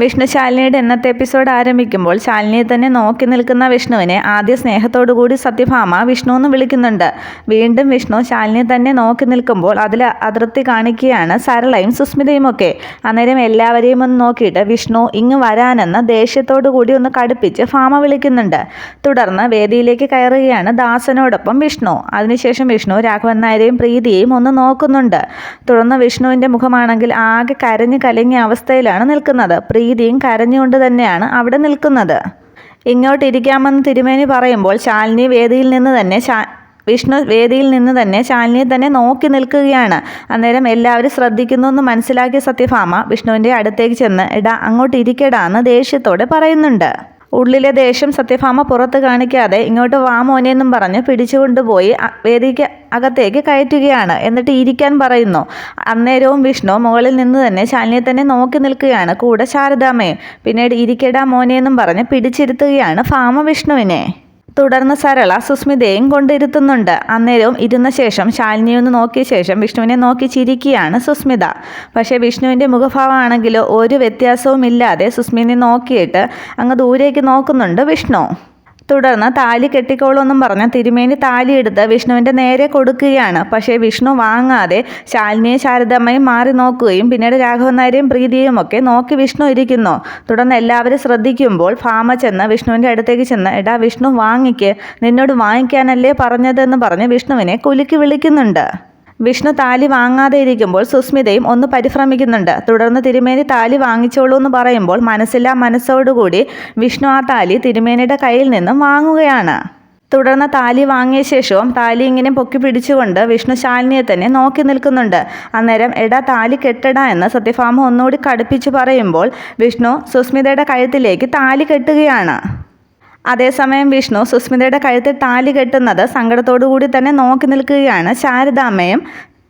വിഷ്ണു ശാലിനിയുടെ ഇന്നത്തെ എപ്പിസോഡ് ആരംഭിക്കുമ്പോൾ ശാലിനിയെ തന്നെ നോക്കി നിൽക്കുന്ന വിഷ്ണുവിനെ ആദ്യ സ്നേഹത്തോടുകൂടി സത്യഭാമ വിഷ്ണു എന്ന് വിളിക്കുന്നുണ്ട്. വീണ്ടും വിഷ്ണു ശാലിനിയെ തന്നെ നോക്കി നിൽക്കുമ്പോൾ അതിൽ അതിർത്തി കാണിക്കുകയാണ് സരളയും സുസ്മിതയും ഒക്കെ. അന്നേരം എല്ലാവരെയും ഒന്ന് നോക്കിയിട്ട് വിഷ്ണു ഇങ്ങ് വരാനെന്ന് ദേഷ്യത്തോടു കൂടി ഒന്ന് കടുപ്പിച്ച് ഭാമ വിളിക്കുന്നുണ്ട്. തുടർന്ന് വേദിയിലേക്ക് കയറുകയാണ് ദാസനോടൊപ്പം വിഷ്ണു. അതിനുശേഷം വിഷ്ണു രാഘവൻ നായരെയും പ്രീതിയെയും ഒന്ന് നോക്കുന്നുണ്ട്. തുടർന്ന് വിഷ്ണുവിന്റെ മുഖമാണെങ്കിൽ ആകെ കരഞ്ഞു കലങ്ങിയ അവസ്ഥയിലാണ് നിൽക്കുന്നത്. പ്രീതിയും കരഞ്ഞുകൊണ്ട് തന്നെയാണ് അവിടെ നിൽക്കുന്നത്. ഇങ്ങോട്ടിരിക്കാമെന്ന് തിരുമേനി പറയുമ്പോൾ ശാലിനി വേദിയിൽ നിന്ന് തന്നെ ശാ വിഷ്ണു വേദിയിൽ നിന്ന് തന്നെ ശാലിനിയെ തന്നെ നോക്കി നിൽക്കുകയാണ്. അന്നേരം എല്ലാവരും ശ്രദ്ധിക്കുന്നു എന്ന് മനസ്സിലാക്കിയ സത്യഭാമ വിഷ്ണുവിന്റെ അടുത്തേക്ക് ചെന്ന് എടാ അങ്ങോട്ട് ഇരിക്കടാ എന്ന് ദേഷ്യത്തോടെ പറയുന്നുണ്ട്. ഉള്ളിലെ ദേഷ്യം സത്യഭാമ പുറത്ത് കാണിക്കാതെ ഇങ്ങോട്ട് വാ മോനെന്നും പറഞ്ഞ് പിടിച്ചുകൊണ്ടുപോയി വേദിക്ക് അകത്തേക്ക് കയറ്റുകയാണ്. എന്നിട്ട് ഇരിക്കാൻ പറയുന്നു. അന്നേരവും വിഷ്ണു മുകളിൽ നിന്ന് തന്നെ ശാലിനെ തന്നെ നോക്കി നിൽക്കുകയാണ്. കൂടെ ശാരദാമ്മയും പിന്നീട് ഇരിക്കടാ മോനെ എന്നും പറഞ്ഞ് പിടിച്ചിരുത്തുകയാണ് ഫാമ വിഷ്ണുവിനെ. തുടർന്ന് സരള സുസ്മിതയും കൊണ്ടിരുത്തുന്നുണ്ട്. അന്നേരവും ഇരുന്ന ശേഷം ശാലിനിയെ ഒന്ന് നോക്കിയ ശേഷം വിഷ്ണുവിനെ നോക്കി ചിരിക്കുകയാണ് സുസ്മിത. പക്ഷേ വിഷ്ണുവിന്റെ മുഖഭാവമാണെങ്കിലോ ഒരു വ്യത്യാസവും ഇല്ലാതെ സുസ്മിതയെ നോക്കിയിട്ട് അങ്ങ് ദൂരേക്ക് നോക്കുന്നുണ്ട് വിഷ്ണു. തുടർന്ന് താലി കെട്ടിക്കോളൂന്നും പറഞ്ഞ് തിരുമേനി താലിയെടുത്ത് വിഷ്ണുവിന്റെ നേരെ കൊടുക്കുകയാണ്. പക്ഷേ വിഷ്ണു വാങ്ങാതെ ശാലിനിയും ശാരദമ്മയും മാറി നോക്കുകയും പിന്നീട് രാഘവൻ നായരെയും പ്രീതിയും ഒക്കെ നോക്കി വിഷ്ണു ഇരിക്കുന്നു. തുടർന്ന് എല്ലാവരും ശ്രദ്ധിക്കുമ്പോൾ ഭാമ ചെന്ന് വിഷ്ണുവിന്റെ അടുത്തേക്ക് ചെന്ന് എടാ വിഷ്ണു വാങ്ങിക്ക് നിന്നോട് വാങ്ങിക്കാനല്ലേ പറഞ്ഞതെന്ന് പറഞ്ഞ് വിഷ്ണുവിനെ കുലുക്കി വിളിക്കുന്നുണ്ട്. വിഷ്ണു താലി വാങ്ങാതെ ഇരിക്കുമ്പോൾ സുസ്മിതയും ഒന്ന് പരിഭ്രമിക്കുന്നുണ്ട് തുടർന്ന് തിരുമേനി താലി വാങ്ങിച്ചോളൂ എന്ന് പറയുമ്പോൾ മനസ്സില്ലാ മനസ്സോടുകൂടി വിഷ്ണു ആ താലി തിരുമേനിയുടെ കയ്യിൽ നിന്നും വാങ്ങുകയാണ്. തുടർന്ന് താലി വാങ്ങിയ ശേഷവും താലി ഇങ്ങനെ പൊക്കി പിടിച്ചുകൊണ്ട് വിഷ്ണു ശാലിനിയെ തന്നെ നോക്കി നിൽക്കുന്നുണ്ട്. അന്നേരം എടാ താലി കെട്ടടാ എന്ന് സത്യഭാമ ഒന്നുകൂടി കടുപ്പിച്ചു പറയുമ്പോൾ വിഷ്ണു സുസ്മിതയുടെ കഴുത്തിലേക്ക് താലി കെട്ടുകയാണ്. അതേസമയം വിഷ്ണു സുസ്മിതയുടെ കഴുത്തിൽ താലി കെട്ടുന്നത് സങ്കടത്തോടു കൂടി തന്നെ നോക്കി നിൽക്കുകയാണ് ശാരദാമ്മയും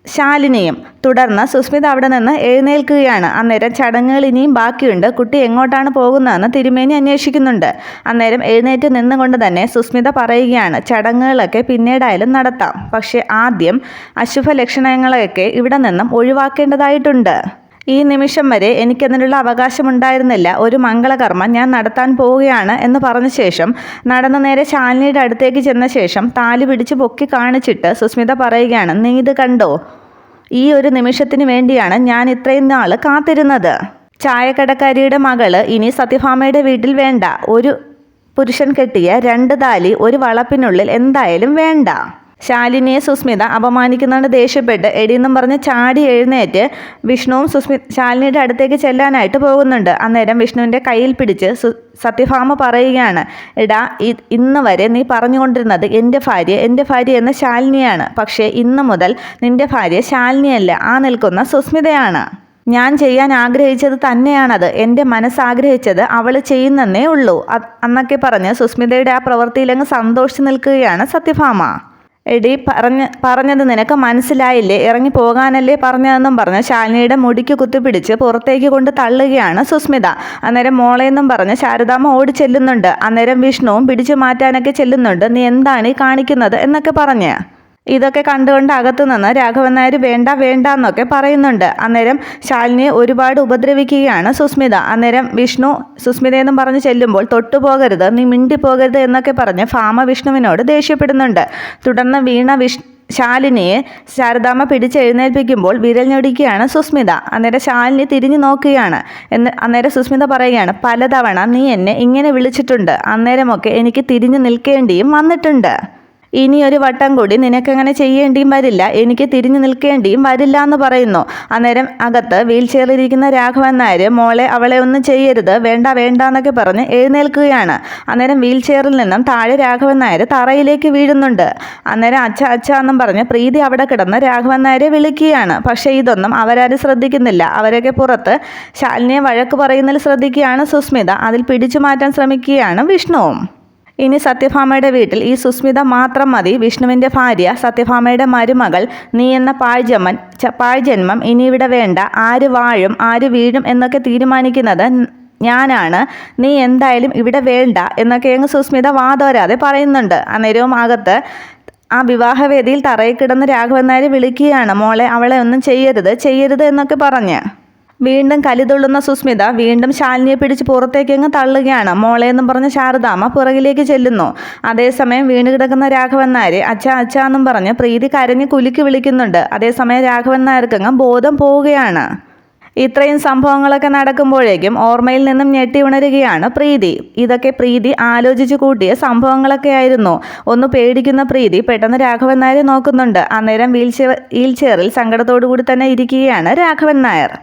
ശാലിനിയും. തുടർന്ന് സുസ്മിത അവിടെ നിന്ന് എഴുന്നേൽക്കുകയാണ്. അന്നേരം ചടങ്ങുകൾ ഇനിയും ബാക്കിയുണ്ട്. കുട്ടി എങ്ങോട്ടാണ് പോകുന്നതെന്ന് തിരുമേനി അന്വേഷിക്കുന്നുണ്ട്. അന്നേരം എഴുന്നേറ്റ് നിന്നുകൊണ്ട് തന്നെ സുസ്മിത പറയുകയാണ് ചടങ്ങുകളൊക്കെ പിന്നീടായാലും നടത്താം. പക്ഷേ ആദ്യം അശുഭ ലക്ഷണങ്ങളെയൊക്കെ ഇവിടെ നിന്നും ഒഴിവാക്കേണ്ടതായിട്ടുണ്ട്. ഈ നിമിഷം വരെ എനിക്കതിനുള്ള അവകാശമുണ്ടായിരുന്നില്ല. ഒരു മംഗളകർമ്മം ഞാൻ നടത്താൻ പോവുകയാണ് എന്ന് പറഞ്ഞ ശേഷം നടന്ന നേരെ ശാലിനിയുടെ അടുത്തേക്ക് ചെന്ന ശേഷം താലി പിടിച്ച് പൊക്കി കാണിച്ചിട്ട് സുസ്മിത പറയുകയാണ് നീ ഇത് കണ്ടോ? ഈ ഒരു നിമിഷത്തിന് വേണ്ടിയാണ് ഞാൻ ഇത്രയും നാൾ കാത്തിരുന്നത്. ചായക്കടക്കാരിയുടെ മകൾ ഇനി സത്യഭാമയുടെ വീട്ടിൽ വേണ്ട. ഒരു പുരുഷൻ കെട്ടിയ രണ്ട് താലി ഒരു വളപ്പിനുള്ളിൽ എന്തായാലും വേണ്ട. ശാലിനിയെ സുസ്മിത അപമാനിക്കുന്നതുകൊണ്ട് ദേഷ്യപ്പെട്ട് എടിയെന്നും പറഞ്ഞ് ചാടി എഴുന്നേറ്റ് വിഷ്ണുവും സുസ്മി ശാലിനിയുടെ അടുത്തേക്ക് ചെല്ലാനായിട്ട് പോകുന്നുണ്ട്. അന്നേരം വിഷ്ണുവിന്റെ കയ്യിൽ പിടിച്ച് സു സത്യഭാമ പറയുകയാണ് എടാ ഇന്ന് വരെ നീ പറഞ്ഞുകൊണ്ടിരുന്നത് എന്റെ ഭാര്യ എന്റെ ഭാര്യ എന്ന ശാലിനിയാണ്. പക്ഷേ ഇന്ന് മുതൽ നിന്റെ ഭാര്യ ശാലിനിയല്ല ആ നിൽക്കുന്ന സുസ്മിതയാണ്. ഞാൻ ചെയ്യാൻ ആഗ്രഹിച്ചത് തന്നെയാണത്. എന്റെ മനസ്സാഗ്രഹിച്ചത് അവൾ ചെയ്യുന്നതേ ഉള്ളൂ. അന്നൊക്കെ പറഞ്ഞ് സുസ്മിതയുടെ ആ പ്രവൃത്തിയിലങ്ങ് സന്തോഷിച്ച് നിൽക്കുകയാണ് സത്യഭാമ. എടി പറഞ്ഞ് പറഞ്ഞത് നിനക്ക് മനസ്സിലായില്ലേ? ഇറങ്ങി പോകാനല്ലേ പറഞ്ഞതെന്നും പറഞ്ഞ്. ശാലിനിയുടെ മുടിക്ക് കുത്തിപ്പിടിച്ച് പുറത്തേക്ക് കൊണ്ട് തള്ളുകയാണ് സുസ്മിത. അന്നേരം മോളെന്നും പറഞ്ഞ് ശാരദാമ്മ ഓടി ചെല്ലുന്നുണ്ട്. അന്നേരം വിഷ്ണുവും പിടിച്ചു മാറ്റാനൊക്കെ ചെല്ലുന്നുണ്ട്. നീ എന്താണ് ഈ കാണിക്കുന്നത്? എന്നൊക്കെ പറഞ്ഞ്. ഇതൊക്കെ കണ്ടുകൊണ്ട് അകത്തു നിന്ന് രാഘവൻ നായർ വേണ്ട വേണ്ട എന്നൊക്കെ പറയുന്നുണ്ട്. അന്നേരം ശാലിനിയെ ഒരുപാട് ഉപദ്രവിക്കുകയാണ് സുസ്മിത. അന്നേരം വിഷ്ണു സുസ്മിതയെന്നും പറഞ്ഞ് ചെല്ലുമ്പോൾ തൊട്ടുപോകരുത് നീ മിണ്ടിപ്പോകരുത് എന്നൊക്കെ പറഞ്ഞ് ഫാമ വിഷ്ണുവിനോട് ദേഷ്യപ്പെടുന്നുണ്ട്. തുടർന്ന് വീണ വിഷ് ശാലിനിയെ ശാരദാമ്മ പിടിച്ചെഴുന്നേൽപ്പിക്കുമ്പോൾ വിരൽ ഞൊടിക്കുകയാണ് സുസ്മിത. അന്നേരം ശാലിനി തിരിഞ്ഞു നോക്കുകയാണ്. എന്ന് അന്നേരം സുസ്മിത പറയുകയാണ് പലതവണ നീ എന്നെ ഇങ്ങനെ വിളിച്ചിട്ടുണ്ട്. അന്നേരമൊക്കെ എനിക്ക് തിരിഞ്ഞു നിൽക്കേണ്ടിയും വന്നിട്ടുണ്ട്. ഇനി ഒരു വട്ടം കൂടി നിനക്കങ്ങനെ ചെയ്യേണ്ടിയും വരില്ല. എനിക്ക് തിരിഞ്ഞു നിൽക്കേണ്ടിയും വരില്ല എന്ന് പറയുന്നു. അന്നേരം അകത്ത് വീൽ ചെയറിലിരിക്കുന്ന രാഘവൻ നായർ മോളെ അവളെ ഒന്നും ചെയ്യരുത്. വേണ്ട വേണ്ട എന്നൊക്കെ പറഞ്ഞ് എഴുന്നേൽക്കുകയാണ്. അന്നേരം വീൽ ചെയറിൽ നിന്നും താഴെ രാഘവൻ നായർ തറയിലേക്ക് വീഴുന്നുണ്ട്. അന്നേരം അച്ഛ അച്ഛ എന്നും പറഞ്ഞ് പ്രീതി അവിടെ കിടന്ന് രാഘവൻ നായരെ വിളിക്കുകയാണ്. പക്ഷേ ഇതൊന്നും അവരാരും ശ്രദ്ധിക്കുന്നില്ല. അവരൊക്കെ പുറത്ത് ശാലിനിയെ വഴക്ക് പറയുന്നതിൽ ശ്രദ്ധിക്കുകയാണ് സുസ്മിത. അതിൽ പിടിച്ചു മാറ്റാൻ ശ്രമിക്കുകയാണ് വിഷ്ണുവും. ഇനി സത്യഭാമയുടെ വീട്ടിൽ ഈ സുസ്മിത മാത്രം മതി. വിഷ്ണുവിന്റെ ഭാര്യ സത്യഭാമയുടെ മരുമകൾ നീ എന്ന പാഴ്ജമൻ പാഴ്ജന്മം ഇനി ഇവിടെ വേണ്ട. ആര് വാഴും ആര് വീഴും എന്നൊക്കെ തീരുമാനിക്കുന്നത് ഞാനാണ്. നീ എന്തായാലും ഇവിടെ വേണ്ട എന്നൊക്കെ അങ്ങ് സുസ്മിത വാതോരാതെ പറയുന്നുണ്ട്. അന്നേരവും അകത്ത് ആ വിവാഹവേദിയിൽ തറയിൽ കിടന്ന് രാഘവൻ നായർ വിളിക്കുകയാണ്. മോളെ അവളെ ഒന്നും ചെയ്യരുത് ചെയ്യരുത് എന്നൊക്കെ പറഞ്ഞ്. വീണ്ടും കലിതുള്ളുന്ന സുസ്മിത വീണ്ടും ശാലിനിയെ പിടിച്ച് പുറത്തേക്കങ്ങ് തള്ളുകയാണ്. മോളെന്നും പറഞ്ഞ് ശാരദാമ്മ പുറകിലേക്ക് ചെല്ലുന്നു. അതേസമയം വീണ് കിടക്കുന്ന രാഘവൻ നായരെ അച്ഛ അച്ഛ എന്നും പറഞ്ഞ് പ്രീതി കരഞ്ഞ് കുലുക്കി വിളിക്കുന്നുണ്ട്. അതേസമയം രാഘവൻ നായർക്കങ്ങ് ബോധം പോവുകയാണ്. ഇത്രയും സംഭവങ്ങളൊക്കെ നടക്കുമ്പോഴേക്കും ഓർമ്മയിൽ നിന്നും ഞെട്ടി ഉണരുകയാണ് പ്രീതി. ഇതൊക്കെ പ്രീതി ആലോചിച്ചു കൂട്ടിയ സംഭവങ്ങളൊക്കെ ആയിരുന്നു. ഒന്ന് പേടിക്കുന്ന പ്രീതി പെട്ടെന്ന് രാഘവൻ നായരെ നോക്കുന്നുണ്ട്. അന്നേരം വീൽ ചെയറിൽ സങ്കടത്തോടു കൂടി തന്നെ ഇരിക്കുകയാണ് രാഘവൻ നായർ.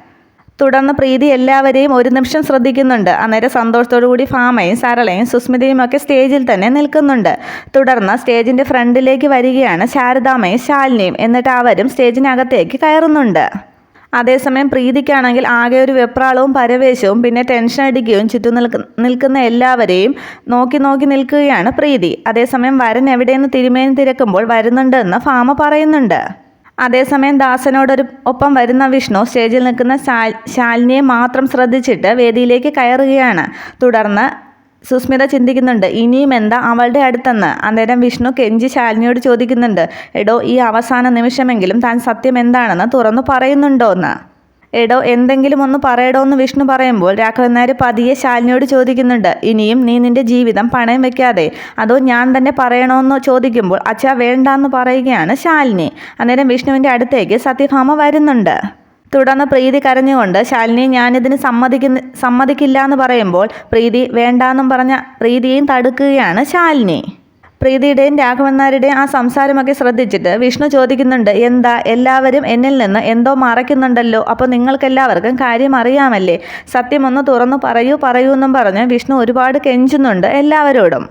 തുടർന്ന് പ്രീതി എല്ലാവരെയും ഒരു നിമിഷം ശ്രദ്ധിക്കുന്നുണ്ട്. അന്നേരം സന്തോഷത്തോടു കൂടി ഫാമയും സരളയും സുസ്മിതയും ഒക്കെ സ്റ്റേജിൽ തന്നെ നിൽക്കുന്നുണ്ട്. തുടർന്ന് സ്റ്റേജിന്റെ ഫ്രണ്ടിലേക്ക് വരികയാണ് ശാരദാമയും ശാലിനിയും. എന്നിട്ട് അവരും സ്റ്റേജിനകത്തേക്ക് കയറുന്നുണ്ട്. അതേസമയം പ്രീതിക്കാണെങ്കിൽ ആകെ ഒരു വെപ്രാളവും പരവേശവും പിന്നെ ടെൻഷൻ അടിക്കുകയും ചുറ്റും നിൽക്ക നിൽക്കുന്ന എല്ലാവരെയും നോക്കി നോക്കി നിൽക്കുകയാണ് പ്രീതി. അതേസമയം വരൻ എവിടെയെന്ന് തിരുമേനി തിരക്കുമ്പോൾ വരുന്നുണ്ടെന്ന് ഫാമ പറയുന്നുണ്ട്. അതേസമയം ദാസനോടൊരു ഒപ്പം വരുന്ന വിഷ്ണു സ്റ്റേജിൽ നിൽക്കുന്ന ശാലിനിയെ മാത്രം ശ്രദ്ധിച്ചിട്ട് വേദിയിലേക്ക് കയറുകയാണ്. തുടർന്ന് സുസ്മിത ചിന്തിക്കുന്നുണ്ട് ഇനിയും എന്താ അവളുടെ അടുത്തെന്ന്? അന്നേരം വിഷ്ണു കെഞ്ചി ശാലിനിയോട് ചോദിക്കുന്നുണ്ട് എടോ ഈ അവസാന നിമിഷമെങ്കിലും താൻ സത്യം എന്താണെന്ന് തുറന്നു പറയുന്നുണ്ടോ എന്ന് എടോ എന്തെങ്കിലും ഒന്ന് പറയടോ എന്ന് വിഷ്ണു പറയുമ്പോൾ രാഘവൻ നായർ പതിയെ ശാലിനിയോട് ചോദിക്കുന്നുണ്ട് ഇനിയും നീ നിന്റെ ജീവിതം പണയം വെക്കാതെ അതോ ഞാൻ തന്നെ പറയണമെന്ന് ചോദിക്കുമ്പോൾ അച്ഛാ വേണ്ടാന്ന് പറയുകയാണ് ശാലിനി. അന്നേരം വിഷ്ണുവിന്റെ അടുത്തേക്ക് സത്യഭാമ വരുന്നുണ്ട്. തുടർന്ന് പ്രീതി കരഞ്ഞുകൊണ്ട് ശാലിനി ഞാനിതിന് സമ്മതിക്കുന്ന സമ്മതിക്കില്ല എന്ന് പറയുമ്പോൾ പ്രീതി വേണ്ടാന്നും പറഞ്ഞ പ്രീതിയെയും തടുക്കുകയാണ് ശാലിനി. പ്രീതിയുടെയും രാഘവൻ നായരുടെയും ആ സംസാരമൊക്കെ ശ്രദ്ധിച്ചിട്ട് വിഷ്ണു ചോദിക്കുന്നുണ്ട് എന്താ എല്ലാവരും എന്നിൽ നിന്ന് എന്തോ മറയ്ക്കുന്നുണ്ടല്ലോ അപ്പോൾ നിങ്ങൾക്കെല്ലാവർക്കും കാര്യം അറിയാമല്ലേ? സത്യമൊന്ന് തുറന്നു പറയൂ പറയൂ എന്നും പറഞ്ഞ് വിഷ്ണു ഒരുപാട് കെഞ്ചുന്നുണ്ട് എല്ലാവരോടും.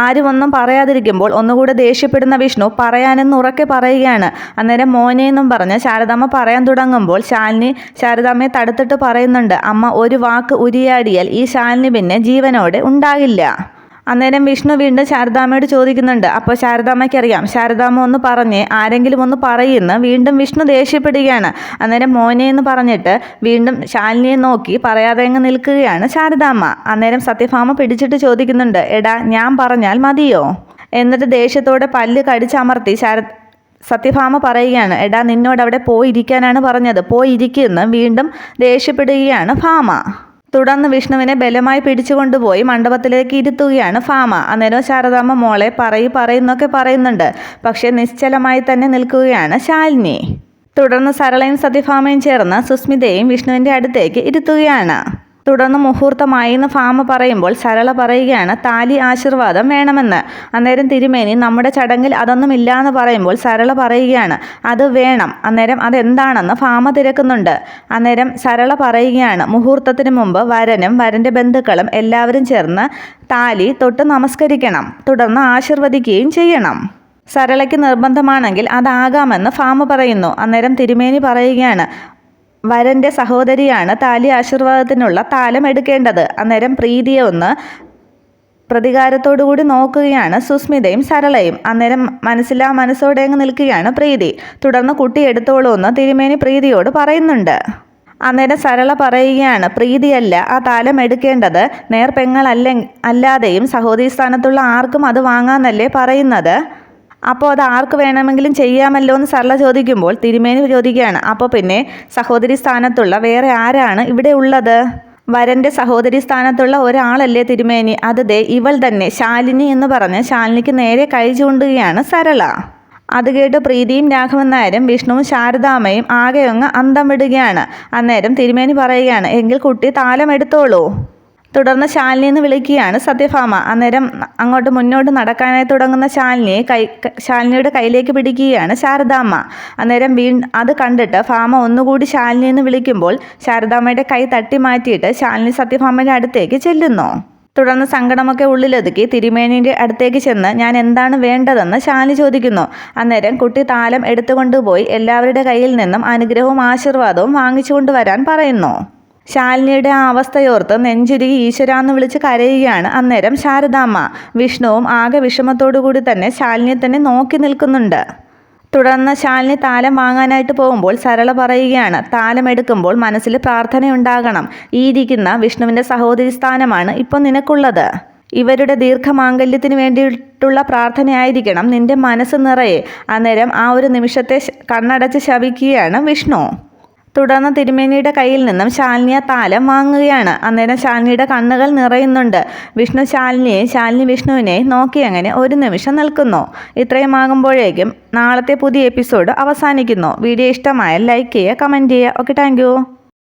ആരും ഒന്നും പറയാതിരിക്കുമ്പോൾ ഒന്നുകൂടെ ദേഷ്യപ്പെടുന്ന വിഷ്ണു പറയാനെന്ന് ഉറക്കെ പറയുകയാണ്. അന്നേരം മോനെ എന്നും പറഞ്ഞ് ശാരദാമ്മ പറയാൻ തുടങ്ങുമ്പോൾ ശാലിനി ശാരദാമ്മയെ തടുത്തിട്ട് പറയുന്നുണ്ട് അമ്മ ഒരു വാക്ക് ഉരിയാടിയാൽ ഈ ശാലിനി പിന്നെ ജീവനോടെ ഉണ്ടാകില്ല. അന്നേരം വിഷ്ണു വീണ്ടും ശാരദാമ്മയോട് ചോദിക്കുന്നുണ്ട് അപ്പോൾ ശാരദാമ്മയ്ക്ക് അറിയാം ശാരദാമ്മ ഒന്ന് പറഞ്ഞ് ആരെങ്കിലും ഒന്ന് പറയുന്നു വീണ്ടും വിഷ്ണു ദേഷ്യപ്പെടുകയാണ്. അന്നേരം മോനെ എന്ന് പറഞ്ഞിട്ട് വീണ്ടും ശാലിനിയെ നോക്കി പറയാതെ അങ്ങ് നിൽക്കുകയാണ് ശാരദാമ്മ. അന്നേരം സത്യഭാമ പിടിച്ചിട്ട് ചോദിക്കുന്നുണ്ട് എടാ ഞാൻ പറഞ്ഞാൽ മതിയോ? എന്നിട്ട് ദേഷ്യത്തോടെ പല്ല് കടിച്ചമർത്തി ശാര സത്യഭാമ പറയുകയാണ് എടാ നിന്നോട് അവിടെ പോയിരിക്കാനാണ് പറഞ്ഞത്. പോയിരിക്കുമെന്ന് വീണ്ടും ദേഷ്യപ്പെടുകയാണ് ഭാമ. തുടർന്ന് വിഷ്ണുവിനെ ബലമായി പിടിച്ചുകൊണ്ടുപോയി മണ്ഡപത്തിലേക്ക് ഇരുത്തുകയാണ് ഫാമ. അന്നേരം ശാരദാമ്മ മോളെ പറയൂ പറയുന്നൊക്കെ പറയുന്നുണ്ട്. പക്ഷേ നിശ്ചലമായി തന്നെ നിൽക്കുകയാണ് ശാലിനി. തുടർന്ന് സരളയും സതിഫാമയും ചേർന്ന് സുസ്മിതയും വിഷ്ണുവിന്റെ അടുത്തേക്ക് ഇരുത്തുകയാണ്. തുടർന്ന് മുഹൂർത്തമായി എന്ന് ഫാമ പറയുമ്പോൾ സരള പറയുകയാണ് താലി ആശീർവാദം വേണമെന്ന്. അന്നേരം തിരുമേനി നമ്മുടെ ചടങ്ങിൽ അതൊന്നും ഇല്ലാന്ന് പറയുമ്പോൾ സരള പറയുകയാണ് അത് വേണം. അന്നേരം അതെന്താണെന്ന് ഫാമ തിരക്കുന്നുണ്ട്. അന്നേരം സരള പറയുകയാണ് മുഹൂർത്തത്തിന് മുമ്പ് വരനും വരന്റെ ബന്ധുക്കളും എല്ലാവരും ചേർന്ന് താലി തൊട്ട് നമസ്കരിക്കണം തുടർന്ന് ആശീർവദിക്കുകയും ചെയ്യണം. സരളയ്ക്ക് നിർബന്ധമാണെങ്കിൽ അതാകാമെന്ന് ഫാമ പറയുന്നു. അന്നേരം തിരുമേനി പറയുകയാണ് വരന്റെ സഹോദരിയാണ് താലി ആശീർവാദത്തിനുള്ള താലം എടുക്കേണ്ടത്. അന്നേരം പ്രീതിയെ ഒന്ന് പ്രതികാരത്തോടുകൂടി നോക്കുകയാണ് സുസ്മിതയും സരളയും. അന്നേരം മനസ്സിലാ മനസ്സോടെ അങ്ങ് നിൽക്കുകയാണ് പ്രീതി. തുടർന്ന് കുട്ടി എടുത്തോളൂ എന്ന് തിരുമേനി പ്രീതിയോട് പറയുന്നുണ്ട്. അന്നേരം സരള പറയുകയാണ് പ്രീതിയല്ല ആ താലം എടുക്കേണ്ടത് നേർപ്പെങ്ങളല്ല അല്ലാതെയും സഹോദരി സ്ഥാനത്തുള്ള ആർക്കും അത് വാങ്ങാന്നല്ലേ പറയുന്നത്? അപ്പോൾ അത് ആർക്ക് വേണമെങ്കിലും ചെയ്യാമല്ലോ എന്ന് സരള ചോദിക്കുമ്പോൾ തിരുമേനി ചോദിക്കുകയാണ് അപ്പോൾ പിന്നെ സഹോദരി സ്ഥാനത്തുള്ള വേറെ ആരാണ് ഇവിടെ ഉള്ളത്? വരന്റെ സഹോദരി സ്ഥാനത്തുള്ള ഒരാളല്ലേ തിരുമേനി അത് ഇവൾ തന്നെ ശാലിനി എന്ന് പറഞ്ഞ് ശാലിനിക്ക് നേരെ കൈ ചൂണ്ടുകയാണ് സരള. അത് കേട്ട് പ്രീതിയും രാഘവൻ നായരും വിഷ്ണുവും ശാരദാമ്മയും ആകെയൊന്ന് അന്തം വിടുകയാണ്. അന്നേരം തിരുമേനി പറയുകയാണ് എങ്കിൽ കുട്ടി താലം എടുത്തോളൂ. തുടർന്ന് ശാലിനി എന്ന് വിളിക്കുകയാണ് സത്യഭാമ. അന്നേരം അങ്ങോട്ട് മുന്നോട്ട് നടക്കാനായി തുടങ്ങുന്ന ശാലിനിയെ കൈ ശാലിനിയുടെ കയ്യിലേക്ക് പിടിക്കുകയാണ് ശാരദാമ്മ. അന്നേരം വീ അത് കണ്ടിട്ട് ഫാമ ഒന്നുകൂടി ശാലിനി എന്ന് വിളിക്കുമ്പോൾ ശാരദാമ്മയുടെ കൈ തട്ടി മാറ്റിയിട്ട് ശാലിനി സത്യഭാമയുടെ അടുത്തേക്ക് ചെല്ലുന്നു. തുടർന്ന് സങ്കടമൊക്കെ ഉള്ളിലൊതുക്കി തിരുമേനിയുടെ അടുത്തേക്ക് ചെന്ന് ഞാൻ എന്താണ് വേണ്ടതെന്ന് ശാലിനി ചോദിക്കുന്നു. അന്നേരം കുട്ടി താലം എടുത്തുകൊണ്ടുപോയി എല്ലാവരുടെ കയ്യിൽ നിന്നും അനുഗ്രഹവും ആശീർവാദവും വാങ്ങിച്ചുകൊണ്ടുവരാൻ പറയുന്നു. ശാലിനിയുടെ അവസ്ഥയോർത്ത് നെഞ്ചുരുകി ഈശ്വരാന്ന് വിളിച്ച് കരയുകയാണ് അന്നേരം ശാരദാമ്മ. വിഷ്ണുവും ആകെ വിഷമത്തോടു കൂടി തന്നെ ശാലിനിയെ തന്നെ നോക്കി നിൽക്കുന്നുണ്ട്. തുടർന്ന് ശാലിനി താലം വാങ്ങാനായിട്ട് പോകുമ്പോൾ സരള പറയുകയാണ് താലം എടുക്കുമ്പോൾ മനസ്സിൽ പ്രാർത്ഥനയുണ്ടാകണം. ഈ ഇരിക്കുന്ന വിഷ്ണുവിന്റെ സഹോദരി സ്ഥാനമാണ് ഇപ്പോൾ നിനക്കുള്ളത്. ഇവരുടെ ദീർഘമാംഗല്യത്തിന് വേണ്ടിയിട്ടുള്ള പ്രാർത്ഥനയായിരിക്കണം നിന്റെ മനസ്സ് നിറയെ. അന്നേരം ആ ഒരു നിമിഷത്തെ കണ്ണടച്ച് ശവിക്കുകയാണ് വിഷ്ണു. തുടർന്ന് തിരുമേനിയുടെ കയ്യിൽ നിന്നും ശാലിനിയ താലം വാങ്ങുകയാണ്. അന്നേരം ശാലിനിയുടെ കണ്ണുകൾ നിറയുന്നുണ്ട്. വിഷ്ണു ശാലിനിയെ ശാലിനി വിഷ്ണുവിനെ നോക്കി അങ്ങനെ ഒരു നിമിഷം നിൽക്കുന്നു. ഇത്രയുമാകുമ്പോഴേക്കും നാളത്തെ പുതിയ എപ്പിസോഡ് അവസാനിക്കുന്നു. വീഡിയോ ഇഷ്ടമായ ലൈക്ക് ചെയ്യുക കമന്റ് ചെയ്യുക. Okay thank